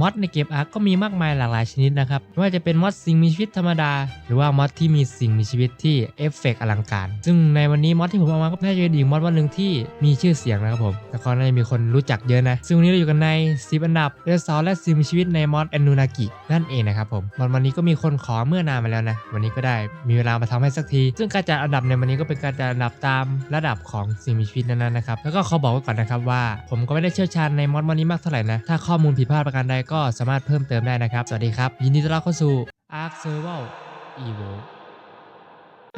มอดในเกมอาร์ก็มีมากมายหลากหลายชนิดนะครับไม่ว่าจะเป็นมอดสิ่งมีชีวิตธรรมดา หรือว่ามอดที่มีสิ่งมีชีวิตที่เอฟเฟกต์อลังการ ซึ่งในวันนี้มอดที่ผมเอามาก็น่าจะเป็นอีกมอดวันหนึ่งที่มีชื่อเสียงนะครับผมแล้วก็น่าจะมีคนรู้จักเยอะนะ ซึ่งวันนี้เราอยู่กันใน10อันดับเรือสาวและสิ่งมีชีวิตในมอดแอนนูนากินั่นเองนะครับผมมอดวันนี้ก็มีคนขอเมื่อนานมาแล้วนะวันนี้ก็ได้มีเวลามาทำให้สักที ซึ่งการจัดอันดับในวันนี้ก็เป็นการจัดอันดับตามระดับของสิ่งมีชีวิตนั้นๆนะครับแล้วก็ขอบอกไว้ก่อนนะครับว่า ผมก็ไม่ได้เชี่ยวชาญในมอดวันนี้มากเท่าไหร่นะถ้าข้อมูลผิดพลาดประการใดก็สามารถเพิ่มเติมได้นะครับ สวัสดีครับ ยินดีต้อนรับเข้าสู่ Ark Survival Evo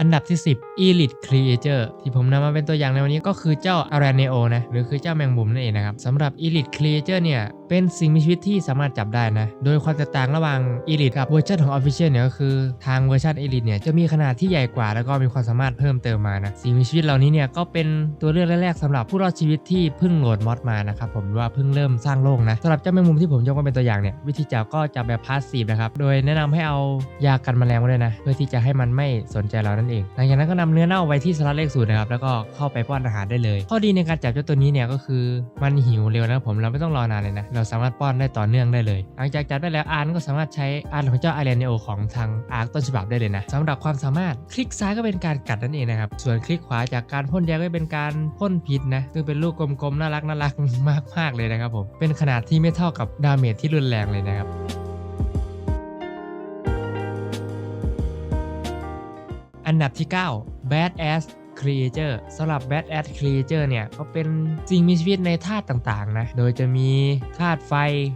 อันดับที่ 10 Elite Creature ที่ผมนำมาเป็นตัวอย่างในวันนี้ก็คือเจ้า a r a n e o นะ หรือคือเจ้าแมงมุมนั่นเองนะครับสำหรับ Elite Creature เนี่ย เป็นสิ่งมีชีวิตที่สามารถจับได้นะ โดยความแตกต่างระหว่าง Elite กับเวอร์ชันของ Official เนี่ยก็คือทางเวอร์ชัน Elite เนี่ยจะมีขนาดที่ใหญ่กว่า แล้วก็มีความสามารถเพิ่มเติมมานะ สิ่งมีชีวิตเหล่านี้เนี่ยก็เป็นตัวเลือกแรกๆสำหรับผู้รอดชีวิตที่เพิ่งโหลดมอดมานะครับผมว่าเพิ่งเริ่มสร้างโลกนะสำหรับเจ้าแมงมุมที่ผมยกมาเป็นตัวอย่างเนี่ยวิธีจับก็จับแบบพาสซีฟนะครับโดยแนะนำให้เอายากันแมลงมาด้วยนะเพื่อที่จะให้มันไม่สนใจเรานั่นเอง หลังจากนั้นก็นำเนื้อเน่าไว้ที่สลัดเลขศูนย์นะครับ แล้วก็เข้าไปป้อนอาหารได้เลย ข้อดีในการจับเจ้าตัวนี้เนี่ยก็คือมันหิวเร็วนะครับผมเราไม่ต้องรอนานเลยนะ เราสามารถป้อนได้ต่อเนื่องได้เลย หลังจากจับได้แล้วอานก็สามารถใช้อานของเจ้าไอเรนโอของทางอาร์คต้นฉบับได้เลยนะสำหรับความสามารถคลิกซ้ายก็เป็นการกัดนั่นเองนะครับ ส่วนคลิกขวาจากการพ่นยาก็เป็นการพ่นพิษนะซึ่งเป็นลูกกลมๆน่ารักน่ารักมากๆเลยนะครับผมเป็นขนาดที่ไม่เท่ากับดาเมจที่รุนแรงเลยนะครับ ดับที่ 9 Bad Ass Creature สำหรับ Bad Ass Creature เนี่ยก็เป็นสิ่งมีชีวิตในธาตุต่างๆนะโดยจะมีธาตุไฟ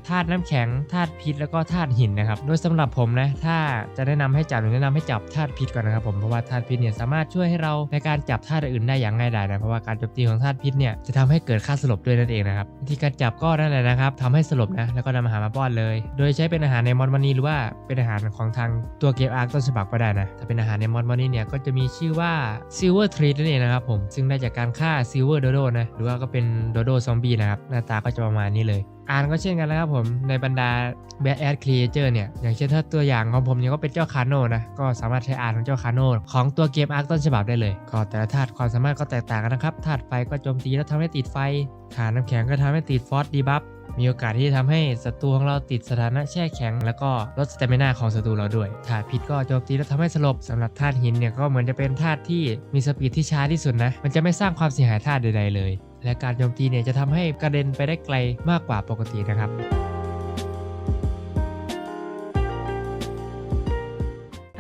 ธาตุน้ำแข็งธาตุพิษแล้วก็ธาตุหินนะครับโดยสำหรับผมนะถ้าจะแนะนำให้จับหรือแนะนำให้จับธาตุพิษก่อนนะครับผมเพราะว่าธาตุพิษเนี่ยสามารถช่วยให้เราในการจับธาตุอื่นได้อย่างง่ายดายนะเพราะว่าการโจมตีของธาตุพิษเนี่ยจะทำให้เกิดค่าสลบด้วยนั่นเองนะครับวิธีการจับก็นั่นแหละนะครับทำให้สลบนะแล้วก็นำอาหารมาป้อนเลย โดยใช้เป็นอาหารในมอนวันนี้หรือว่าเป็นอาหารของทางตัวเกมอาร์คต้นฉบับก็ได้นะถ้าเป็นอาหารในมอนวันนี้เนี่ยก็จะมีชื่อว่า Silver Tree นั่นเองนะครับผมซึ่งได้จากการฆ่าซิลเวอร์โดโดนะหรือว่าก็เป็นโดโดซอมบี้นะครับหน้าตาก็จะประมาณนี้เลยอ่านก็เช่นกันนะครับผมในบรรดา Bad Ass Creature เนี่ย อย่างเช่นถ้าตัวอย่างของผมเนี่ยก็เป็นเจ้าคาโนนะก็สามารถใช้อ่านของเจ้าคาโนของตัวเกมอาร์คต้นฉบับได้เลย ก็แต่ละธาตุความสามารถก็แตกต่างกันนะครับธาตุไฟก็โจมตีแล้วทำให้ติดไฟฐานน้ำแข็งก็ทำให้ติดฟอสดีบัฟมีโอกาสที่จะทำให้ศัตรูของเราติดสถานะแช่แข็ง แล้วก็ลดสเตมินาของศัตรูเราด้วยธาตุพิษก็โจมตีแล้วทำให้สลบสำหรับธาตุหินเนี่ยก็เหมือนจะเป็นธาตุที่มีสปีดที่ช้าที่สุดนะมันจะไม่สร้างความเสียหายธาตุใดๆเลย และการโจมตีเนี่ยจะทำให้กระเด็นไปได้ไกลมากกว่าปกตินะครับ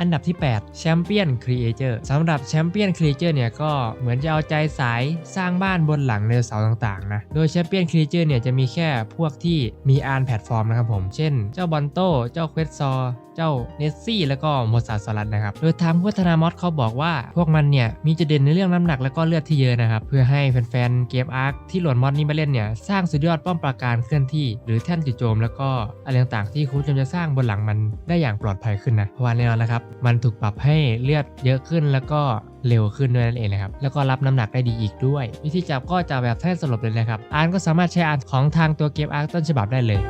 อันดับที่ 8 Champion Creature สำหรับ Champion Creature เนี่ยก็เหมือนจะเอาใจสายสร้างบ้านบนหลังไดโนเสาต่างๆนะโดย Champion Creature เนี่ยจะมีแค่พวกที่มีอาร์แพลตฟอร์มนะครับผม เช่น เจ้าบอนโตเจ้าเควสซอเจ้าเนสซี่แล้วก็โมซาสลัดนะครับ โดยทางพัฒนามอดเขาบอกว่า พวกมันเนี่ยมีจุดเด่นในเรื่องน้ำหนักแล้วก็เลือดที่เยอะนะครับ เพื่อให้แฟนๆเกมอาร์คที่โหลดมอดนี้มาเล่นเนี่ยสร้างสุดยอดป้อมปราการเคลื่อนที่ หรือแท่นจู่โจมแล้วก็อะไรต่างๆที่คุณจะสร้างบนหลังมันได้อย่างปลอดภัยขึ้นนะเพราะว่าแน่นอนนะครับมันถูกปรับให้เลือดเยอะขึ้นแล้วก็เร็วขึ้นด้วยนั่นเองนะครับ แล้วก็รับน้ำหนักได้ดีอีกด้วย วิธีจับก็จะแบบแท่นสลบเลยนะครับ อาร์นก็สามารถใช้อาร์นของทางตัวเกมอาร์ตต้นฉบับได้เลย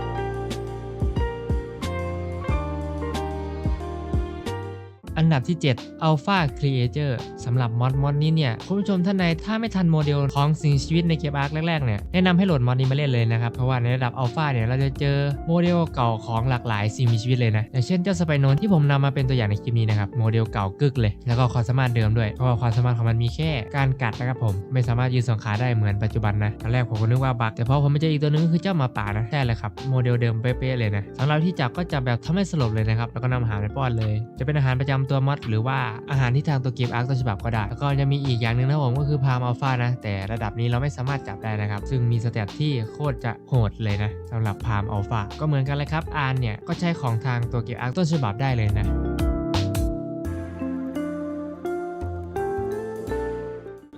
ดับที่ 7 Alpha Creature สำหรับมอดมอดนี้เนี่ย คุณผู้ชมท่านใดถ้าไม่ทันโมเดลของสิ่งมีชีวิตในเกมอาร์คแรกๆเนี่ยแนะนำให้โหลดมอดนี้มาเล่นเลยนะครับ เพราะว่าในระดับ Alpha เนี่ยเราจะเจอโมเดลเก่าของหลากหลายสิ่งมีชีวิตเลยนะอย่างเช่นเจ้าสไปโนนที่ผมนำมาเป็นตัวอย่างในคลิปนี้นะครับโมเดลเก่ากึกเลย แล้วก็ความสามารถเดิมด้วยเพราะว่าความสามารถของมันมีแค่การกัดนะครับผมไม่สามารถยืนสองขาได้เหมือนปัจจุบันนะตอนแรกผมก็นึกว่าบักแต่พอผมไปเจออีกตัวนึงก็คือเจ้าหมาป่านะใช่เลยครับโมเดลเดิมเป๊ะๆเลยนะสำหรับที่จับก็จับแบบทำให้สลบเลยนะครับแล้วก็นำอาหารไปป้อนเลย จะเป็นอาหารประจำตัวมอดหรือว่าอาหารที่ทางตัวเกมอาร์คต้นฉบับก็ได้แล้วก็จะมีอีกอย่างหนึ่งนะผมก็คือพามอัลฟานะ แต่ระดับนี้เราไม่สามารถจับได้นะครับ ซึ่งมีสเตตที่โคตรจะโหดเลยนะสำหรับพามอัลฟาก็เหมือนกันเลยครับอาร์เนี่ยก็ใช้ของทางตัวเกมอาร์คต้นฉบับได้เลยนะ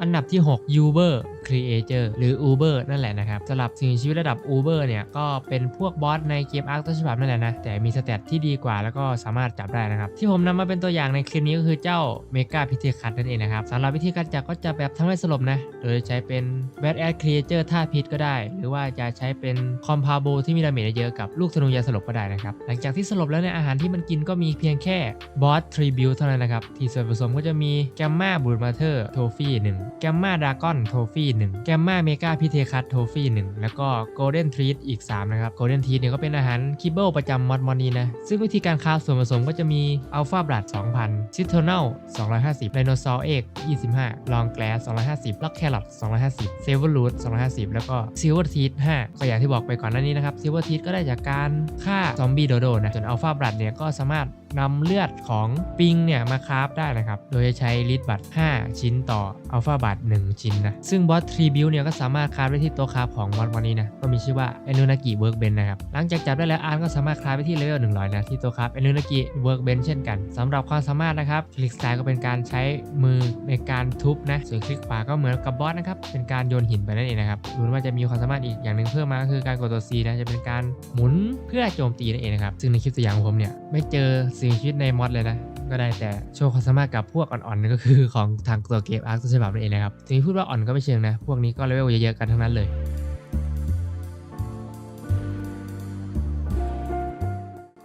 อันดับที่6 Uber Creator หรือ Uber นั่นแหละนะครับสำหรับสิ่งมีชีวิตระดับ Uber เนี่ยก็เป็นพวกบอสในเกมอาร์ต้นฉบับนั่นแหละนะแต่มีสเตตที่ดีกว่าแล้วก็สามารถจับได้นะครับ ที่ผมนำมาเป็นตัวอย่างในคลิปนี้ก็คือเจ้าเมกาพิธีคัตนั่นเองนะครับสำหรับวิธีการจับก็จะแบบทำให้สลบนะ โดยใช้เป็น Bad Ass Creature ท่าพิษก็ได้ หรือว่าจะใช้เป็นคอมพาโบที่มีดาเมจเยอะกับลูกธนูยาสลบก็ได้นะครับหลังจากที่สลบแล้วเนี่ยอาหารที่มันกินก็มีเพียงแค่บอสทริบิวเท่านั้นนะครับที่ส่วนผสมก็จะมีแกมมาบูดมาเธอร์โทฟี่หนึ่งแกมมาดากอนโทฟี่ห1แกมมาเมกาพิเทคัสโทฟี่1แล้วก็โกลเด้นทรีตอีก 3 นะครับโกลเด้นทรีตเนี่ยก็เป็นอาหารคิบเบิลประจำมอดมอนี้นะ ซึ่งวิธีการคราส่วนผสมก็จะมีอัลฟาบลัด2,000ซิทโทนัล250ไดโนเสาร์เอก25 ลองแกลส250ล็อกแครอท250เซเวอร์รูท250 แล้วก็ซิลเวอร์ทีท5ก็อย่างที่บอกไปก่อนหน้านี้นะครับซิลเวอร์ทีทก็ได้จากการฆ่าซอมบี้โดโดนะส่วนอัลฟาบลัดเนี่ยก็สามารถนำเลือดของปิงเนี่ยมาคราฟได้นะครับ โดยใช้ลิดบัต5ชิ้นต่ออัลฟาบัต1ชิ้นนะ ซึ่งบอสทรีบิวเนี่ยก็สามารถคราฟได้ที่ต๊ะคราฟของบอสวันนี้นะก็มีชื่อว่าเอนุนากิเวิร์กเบนนะครับหลังจากจับได้แล้วอาร์ก็สามารถคราฟไปที่เลเวล100นะที่ต๊ะคราฟเอนุนากิเวิร์กเบนเช่นกันสำหรับความสามารถนะครับคลิกซ้ายก็เป็นการใช้มือในการทุบนะส่วนคลิกขวาก็เหมือนกับบอสนะครับเป็นการโยนหินไปนั่นเองนะครับดูว่าจะมีความสามารถอีกอย่างหนึ่งเพิ่มมาก็คือการกดตัว C นะจะเป็นการหมุนเพื่อโจมตีนั่นเองนะครับซึ่งในคลิปตัวอย่างของผมเนี่ยไม่เจอสิ่งชีวิตในมอดเลยนะ ก็ได้แต่โชว์ความสามารถกับพวกอ่อนๆนั่นก็คือของทางตัวเกมอาร์ตฉบับนั่นเองนะครับถึงพูดว่าอ่อนก็ไม่เชิงนะ พวกนี้ก็เลเวลเยอะๆกันทั้งนั้นเลย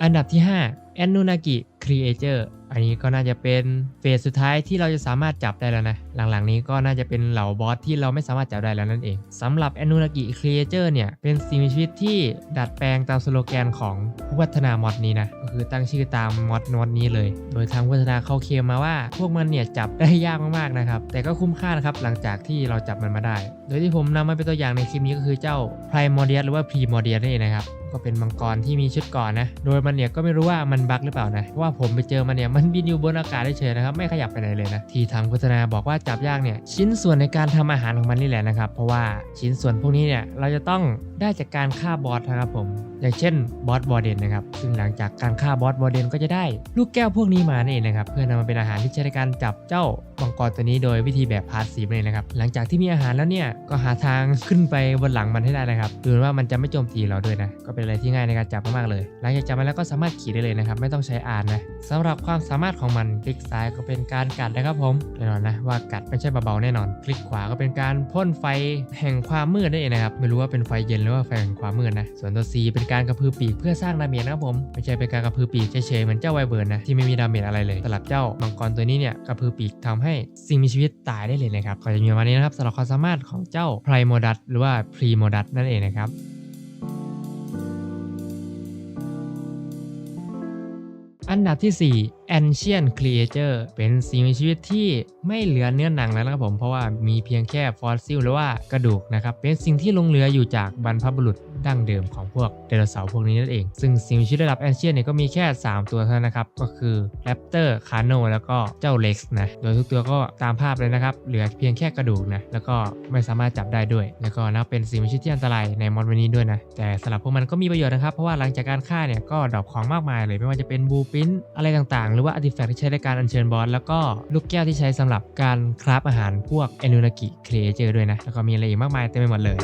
อันดับที่5แอนนูนากิครีเอันนี้ก็น่าจะเป็นเฟสสุดท้ายที่เราจะสามารถจับได้แล้วนะ หลังๆนี้ก็น่าจะเป็นเหล่าบอสที่เราไม่สามารถจับได้แล้วนั่นเองสำหรับแอนนูนากิครีเอเจอร์เนี่ย เป็นสิ่งมีชีวิตที่ดัดแปลงตามสโลแกนของผู้พัฒนามอดนี้นะ ก็คือตั้งชื่อตามมอดมอดนี้เลย โดยทางผู้พัฒนาเขาเคลมมาว่า พวกมันเนี่ยจับได้ยากมากๆนะครับ แต่ก็คุ้มค่านะครับหลังจากที่เราจับมันมาได้ โดยที่ผมนำมาเป็นตัวอย่างในคลิปนี้ก็คือเจ้าไพรมอเดียหรือว่าพรีมอเดียนั่นเองนะครับ ก็เป็นมังกรที่มีชุดก่อนนะ โดยมันเนี่ยก็ไม่รู้ว่ามันบั๊กหรือเปล่านะเพราะว่าผมไปเจอมันเนี่ยมันบินอยู่บนอากาศเฉยๆนะครับไม่ขยับไปไหนเลยนะที่ทางโฆษณาบอกว่าจับยากเนี่ยชิ้นส่วนในการทำอาหารของมันนี่แหละนะครับ เพราะว่าชิ้นส่วนพวกนี้เนี่ยเราจะต้องได้จากการฆ่าบอสนะครับผม อย่างเช่นบอสบอเดนนะครับซึ่งหลังจากการฆ่าบอสบอเดนก็จะได้ลูกแก้วพวกนี้มานั่นเองนะครับเพื่อนำมาเป็นอาหารที่ใช้ในการจับเจ้ามังกรตัวนี้โดยวิธีแบบพาสซีฟเลยนะครับหลังจากที่มีอาหารแล้วเนี่ยก็หาทางขึ้นไปบนหลังมันให้ได้นะครับดูว่ามันจะไม่โจมตีเราด้วยนะก็เป็นอะไรที่ง่ายในการจับมากๆเลย หลังจากจับมันแล้วก็สามารถขี่ได้เลยนะครับ ไม่ต้องใช้อ่านนะสำหรับความสามารถของมันคลิกซ้ายก็เป็นการกัดนะครับผมแน่นอนนะว่ากัดไม่ใช่เบาๆแน่นอน คลิกขวาก็เป็นการพ่นไฟแห่งความมืดนั่นเองนะครับไม่รู้ว่าเป็นไฟเย็นหรือว่าไฟแห่งความมืดนะส่วนตัว C เป็นการกระพือปีกเพื่อสร้างดาเมจนะครับผมไม่ใช่เป็นการกระพือปีกเฉยๆเหมือนเจ้าไวเบิร์นนะที่ไม่มีดาเมจอะไรเลยสำหรับเจ้ามังกรตัวนี้เนี่ยกระพือปีกทำให้สิ่งมีชีวิตตายได้เลยนะครับก็จะมีประมาณนี้นะครับสำหรับความสามารถของเจ้าไพรโมดัสหรือว่าพรีโมดัสนั่นเองนะครับ อันดับที่ 4 Ancient Creature เป็นสิ่งมีชีวิตที่ไม่เหลือเนื้อหนังแล้วนะครับผม เพราะว่ามีเพียงแค่ฟอสซิลหรือว่ากระดูกนะครับ เป็นสิ่งที่ลงเหลืออยู่จากบรรพบุรุษ ดั้งเดิมของพวกไดโนเสาร์พวกนี้นั่นเอง ซึ่งสิ่งมีชีวิตระดับ Ancient เนี่ยก็มีแค่ 3 ตัวเท่านั้นนะครับ ก็คือ Raptor Cano แล้วก็เจ้า Lex นะ โดยทุกตัวก็ตามภาพเลยนะครับ เหลือเพียงแค่กระดูกนะ แล้วก็ไม่สามารถจับได้ด้วย แล้วก็นับเป็นสิ่งมีชีวิตที่อันตรายในมอดวันนี้ด้วยนะ แต่สำหรับพวกมันก็มีประโยชน์นะครับ เพราะว่าหลังจากการฆ่าเนี่ยก็ดรอปของมากมายเลยไม่ว่าจะเป็นบูปินอะไรต่างๆ หรือว่าอาร์ติแฟกต์ที่ใช้ในการอัญเชิญบอสแล้วก็ลูกแก้วที่ใช้สำหรับการคราฟอาหารพวกเอนูนากิครีเอเจอร์ด้วยนะแล้วก็มีอะไรอีกมากมายเต็มไปหมดเลย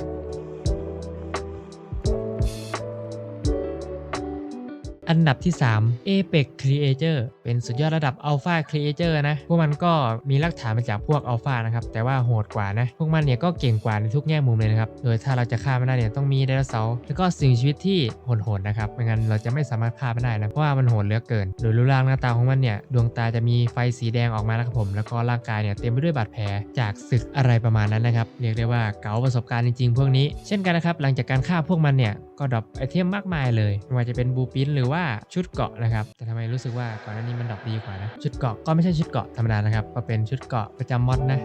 อันดับที่ 3 Apex Creator เป็นสุดยอดระดับ Alpha Creator นะ พวกมันก็มีรากฐานมาจากพวก Alpha นะครับ แต่ว่าโหดกว่านะ พวกมันเนี่ยก็เก่งกว่าในทุกแง่มุมเลยนะครับ โดยถ้าเราจะฆ่ามันได้เนี่ยต้องมีไดโนเสาร์แล้วก็สิ่งชีวิตที่โหดๆนะครับ ไม่งั้นเราจะไม่สามารถฆ่ามันได้นะ เพราะว่ามันโหดเหลือเกิน โดยรูปร่างหน้าตาของมันเนี่ย ดวงตาจะมีไฟสีแดงออกมานะครับผม แล้วก็ร่างกายเนี่ยเต็มไปด้วยบาดแผลจากศึกอะไรประมาณนั้นนะครับ เรียกได้ว่าเก๋าประสบการณ์จริงๆ พวกนี้ เช่นกันนะครับ หลังจากการฆ่าพวกมันเนี่ย ก็ดรอปไอเทมมากมายเลย ไม่ว่าจะเป็นบูปินหรือว่าชุดเกาะนะครับแต่ทำไมรู้สึกว่าก่อนหน้านี้มันดรอปดีกว่านะชุดเกาะก็ไม่ใช่ชุดเกาะธรรมดานะครับก็เป็นชุดเกาะประจำมอดนะ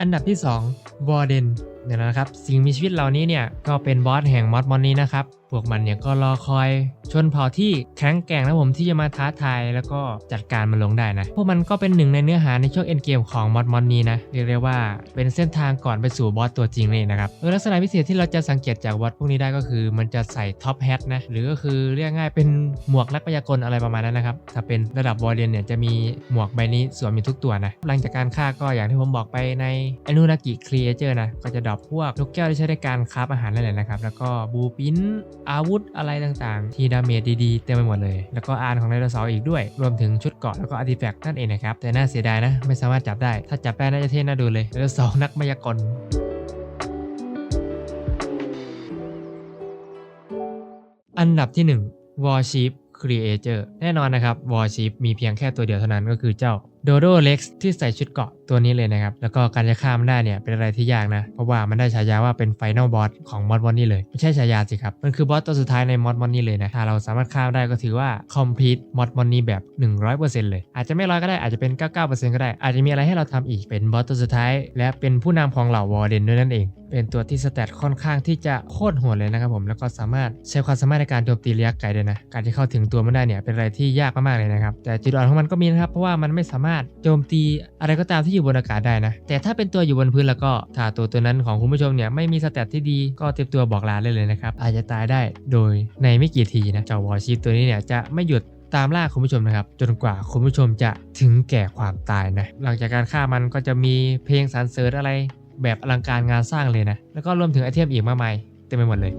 อันดับที่2วอร์เดนเนี่ยนะครับ สิ่งมีชีวิตเหล่านี้เนี่ยก็เป็นบอสแห่งมอดมอนนี้นะครับ พวกมันเนี่ยก็รอคอย ชนเผ่าที่แข็งแกร่งนะผมที่จะมาท้าทายแล้วก็จัดการมันลงได้นะ พวกมันก็เป็นหนึ่งในเนื้อหาในช่วงเอ็นเกมของมอดมอนนี้นะเรียกได้ว่าเป็นเส้นทางก่อนไปสู่บอสตัวจริงเลยนะครับโดยลักษณะพิเศษที่เราจะสังเกตจากบอสพวกนี้ได้ก็คือ มันจะใส่ท็อปแฮทนะหรือก็คือเรียกง่ายเป็นหมวกนักพยากรณ์อะไรประมาณนั้นนะครับถ้าเป็นระดับวอร์เดนเนี่ยจะมีหมวกใบนี้สวมอยู่ทุกตัวนะหลังจากการฆ่าก็อย่างที่ผมบอกไปในอนุนากิครีเอเจอร์นะก็จะดรอปพวกลูกแก้วที่ใช้ในการคราฟอาหารนั่นแหละนะครับแล้วก็บูปิน อาวุธอะไรต่างๆ ที่ดาเมจดีๆ เต็มไปหมดเลย แล้วก็อานของไดโนเสาร์อีกด้วย รวมถึงชุดเกราะแล้วก็อาร์ติแฟกต์นั่นเองนะครับ แต่น่าเสียดายนะ ไม่สามารถจับได้ ถ้าจับได้น่าจะเท่น่าดูเลยไดโนเสาร์นักมายากลอันดับที่ 1 Warship Creator แน่นอนนะครับ Warship มีเพียงแค่ตัวเดียวเท่านั้นก็คือเจ้า โดโดเล็กซ์ที่ใส่ชุดเกาะตัวนี้เลยนะครับ แล้วก็การจะฆ่ามได้เนี่ยเป็นอะไรที่ยากนะ เพราะว่ามันได้ฉายาว่าเป็นไฟนอลบอสของมอดมอนนี่เลย ไม่ใช่ฉายาสิครับ มันคือบอสตัวสุดท้ายในมอดมอนนี่เลยนะถ้าเราสามารถฆ่ามได้ก็ถือว่าคอมพลีทมอดมอนนี่แบบ 100%เลย อาจจะไม่ร้อยก็ได้อาจจะเป็น 99%ก็ได้ อาจจะมีอะไรให้เราทำอีกเป็นบอสตัวสุดท้าย และเป็นผู้นำของเหล่าวอร์เดนด้วยนั่นเอง เป็นตัวที่สแตทค่อนข้างที่จะโคตรโหดเลยนะครับผมแล้วก็สามารถใช้ความสามารถในการโจมตีระยะไกลด้วยนะการที่เข้าถึงตัวมันได้เนี่ยเป็นอะไรที่ยากมากๆเลยนะครับแต่จุดอ่อนของมันก็มีนะครับเพราะว่ามันไม่สามารถโจมตีอะไรก็ตามที่อยู่บนอากาศได้นะแต่ถ้าเป็นตัวอยู่บนพื้นแล้วก็ถ้าตัวตัวนั้นของคุณผู้ชมเนี่ยไม่มีสแตทที่ดีก็เตรียมตัวบอกลาได้เลยนะครับอาจจะตายได้โดยในไม่กี่ทีนะเจ้าวอชิปตัวนี้เนี่ยจะไม่หยุดตามล่าคุณผู้ชมนะครับ จนกว่าคุณผู้ชมจะถึงแก่ความตายนะ หลังจากการฆ่ามันก็จะมีเพลงสรรเสริญอะไร แบบอลังการงานสร้างเลยนะ แล้วก็รวมถึงไอเทมอีกมากมายเต็มไปหมดเลย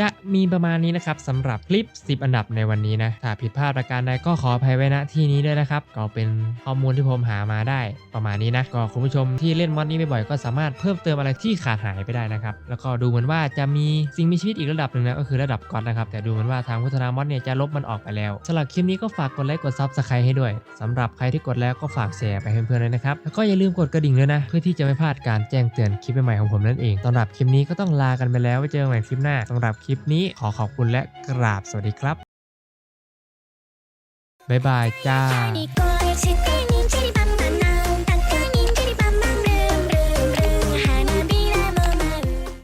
จะมีประมาณนี้นะครับสำหรับคลิป 10 อันดับในวันนี้นะถ้าผิดพลาดประการใดก็ขออภัยไว้ณที่นี้ด้วยนะครับ ก็เป็นข้อมูลที่ผมหามาได้ประมาณนี้นะก็คุณผู้ชมที่เล่นมอดนี้บ่อยๆก็สามารถเพิ่มเติมอะไรที่ขาดหายไปได้นะครับแล้วก็ดูเหมือนว่าจะมีสิ่งมีชีวิตอีกระดับหนึ่งนะก็คือระดับก๊อตนะครับแต่ดูเหมือนว่าทางพัฒนามอดเนี่ยจะลบมันออกไปแล้วสำหรับคลิปนี้ก็ฝากกดไลค์กดซับสไครต์ให้ด้วยสำหรับใครที่กดแล้วก็ฝากแชร์ไปให้เพื่อนๆเลยนะครับแล้วก็อย่าลืมกดกระดิ่งด้วยนะ เพื่อที่จะไม่พลาดการแจ้งเตือนคลิปใหม่ของผมนั่นเองสำหรับคลิปนี้ก็ต้องลากันไปแล้วไว้เจอกันใหม่คลิปหน้าสำหรับคลิปนี้ขอขอบคุณและกราบสวัสดีครับ บ๊ายบายจ้า